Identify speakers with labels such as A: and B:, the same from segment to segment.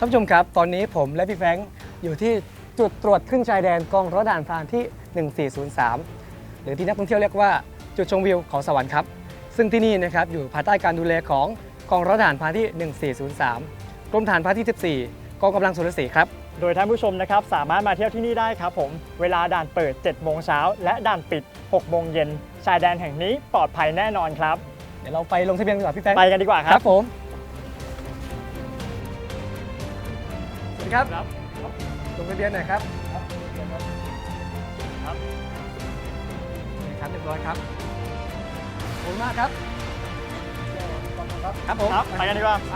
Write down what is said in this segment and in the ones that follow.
A: ท่านผู้ชมครับ ตอนนี้ผมและพี่แฟรงค์อยู่ที่จุดตรวจขึ้นชายแดนกองร้อยด่านพรานที่ 1403 หรือที่นักท่องเที่ยวเรียกว่าจุดชมวิวเขาสวรรค์ครับ ซึ่งที่นี่นะครับอยู่ภายใต้การดูแลของกองร้อยด่านพรานที่ 1403 กรมฐานพรานที่ 14 กองกำลังสุรศรีครับ
B: โดยท่านผู้ชมนะครับสามารถมาเที่ยวที่นี่ได้ครับผม เวลาด่านเปิด 7 โมงเช้า และด่านปิด 6 โมงเย็น ชายแดนแห่งนี้ปลอดภัยแน่นอนครับ
A: เดี๋ยวเราไปลงทะเบียนกันก่อนพี่แฟรงค์
B: ไปกันดีกว่าค
A: ค
B: รั
A: รับบผม ครับ
B: ครับ
A: ลงทะเบียนหน่อยครับ
B: ครับ
A: ครับเรียบร้อยครับขอบคุณมากครับ ครับผม
B: ครับ ไปกันดีกว่า
A: ไป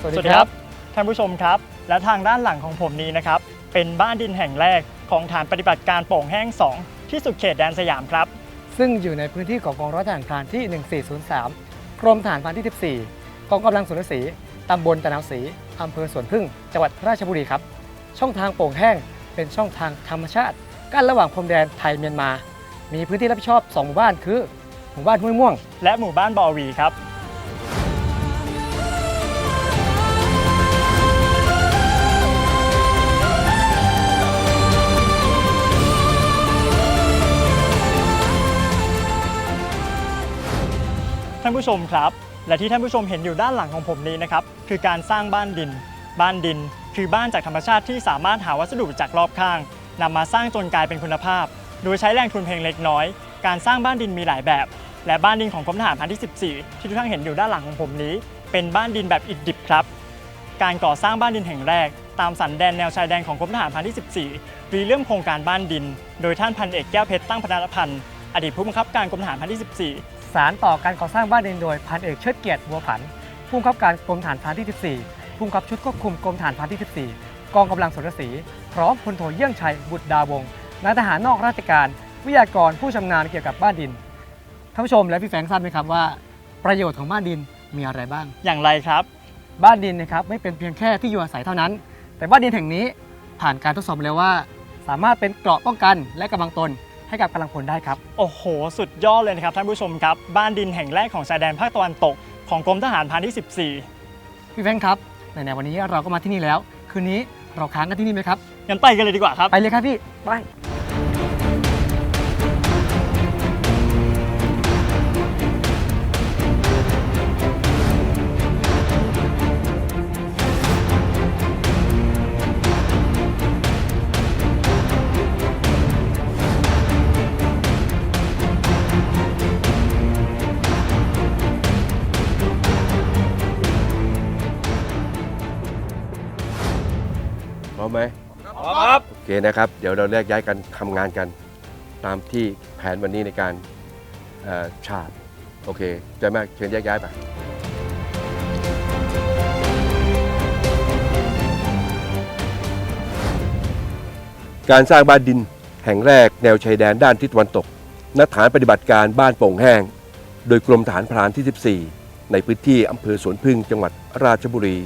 B: สวัสดีครับ ท่านผู้ชมครับ และทางด้านหลังของผมนี้นะครับ เป็นบ้านดินแห่งแรกของฐานปฏิบัติการโป่งแห้ง 2 ที่สุดเขตแดนสยามครับ
A: ซึ่งอยู่ในพื้นที่ของกองร้อยทหารพรานที่ 1403 กรมทหารพรานที่ 14 กองกำลังสุนศรีตำบลตะนาวศรีอำเภอสวนพึ่ง จังหวัดราชบุรีครับ ช่องทางโป่งแห้งเป็นช่องทางธรรมชาติกั้นระหว่างพรมแดนไทยเมียนมา มีพื้นที่รับผิดชอบ2หมู่บ้านคือ หมู่บ้านห้วยม่วง
B: และหมู่บ้านบอวีครับ ท่านผู้ชมครับ และที่ท่านผู้ชมเห็นอยู่ด้านหลังของผมนี้นะครับคือการสร้างบ้านดิน บ้านดิน คือบ้านจากธรรมชาติที่สามารถหาวัสดุจากรอบข้างนำมาสร้างจนกลายเป็นคุณภาพ โดยใช้แรงทุนเพียงเล็กน้อย การสร้างบ้านดินมีหลายแบบ และบ้านดินของกรมทหารพรานที่ 14 ที่ทุกท่านเห็นอยู่ด้านหลังของผมนี้ เป็นบ้านดินแบบอิฐดิบครับ การก่อสร้างบ้านดินแห่งแรก ตามสันแดนแนวชายแดนของกรมทหารพรานที่ 14รีเริ่มโครงการบ้านดิน โดยท่านพันเอกแก้วเพชรตั้งพนาพันธ์อดีตผู้บังคับการกรมทหารพรานที่ 14
A: สารต่อการก่อสร้างบ้านดินโดยพันเอกเชิดเกียรติบัวผันผู้บังคับการกรมฐานพรานที่ 14 ผู้บังคับชุดควบคุมกรมฐานพรานที่ 14 กองกำลังสุรศรีพร้อมพลโทเยี่ยงชัยบุตรดาวงศ์นายทหารนอกราชการ วิทยากรผู้ชำนาญเกี่ยวกับบ้านดินท่านผู้ชมและพี่แฟรงค์ทราบไหมครับว่า ประโยชน์ของบ้านดินมีอะไรบ้าง
B: อย่างไรครับ
A: บ้านดินนะครับไม่เป็นเพียงแค่ที่อยู่อาศัยเท่านั้น แต่บ้านดินแห่งนี้ผ่านการทดสอบมาแล้วว่า สามารถเป็นเกราะป้องกันและกำลังตน ให้กับกำลังพลได้ครับ
B: โอ้โห สุดยอดเลยนะครับท่านผู้ชมครับ บ้านดินแห่งแรกของชายแดนภาคตะวันตกของกรมทหารพรานที่
A: พี่แฟรงค์ครับในในวันนี้เราก็มาที่นี่แล้ว คืนนี้เราค้างกันที่นี่ไหมครับ
B: 14งั้นไปกันเลยดีกว่าครับ
A: ไปเลยครับพี่ ไป
C: พร้อมไหมครับ โอเคนะครับ เดี๋ยวเราแยกย้ายกันทำงานกัน ตามที่แผนวันนี้ในการเอ่อฉาบ โอเคใจมากเชิญแยกย้ายไป การสร้างบ้านดินแห่งแรกแนวชายแดนด้านทิศตะวันตกณฐานปฏิบัติการบ้านโป่งแห้ง โดยกรมฐานพรานที่ 14 ในพื้นที่อำเภอสวนพึ่งจังหวัดราชบุรี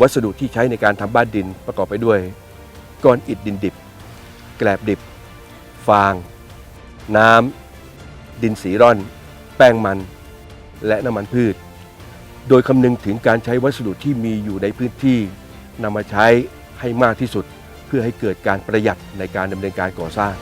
C: วัสดุที่ใช้ในการทำบ้านดินประกอบไปด้วย ก้อนอิฐดินดิบ แกลบดิบ ฟาง น้ำ ดินสีร่อน แป้งมัน และน้ำมันพืช โดยคำนึงถึงการใช้วัสดุที่มีอยู่ในพื้นที่นำมาใช้ให้มากที่สุด เพื่อให้เกิดการประหยัดในการดำเนินการก่อสร้าง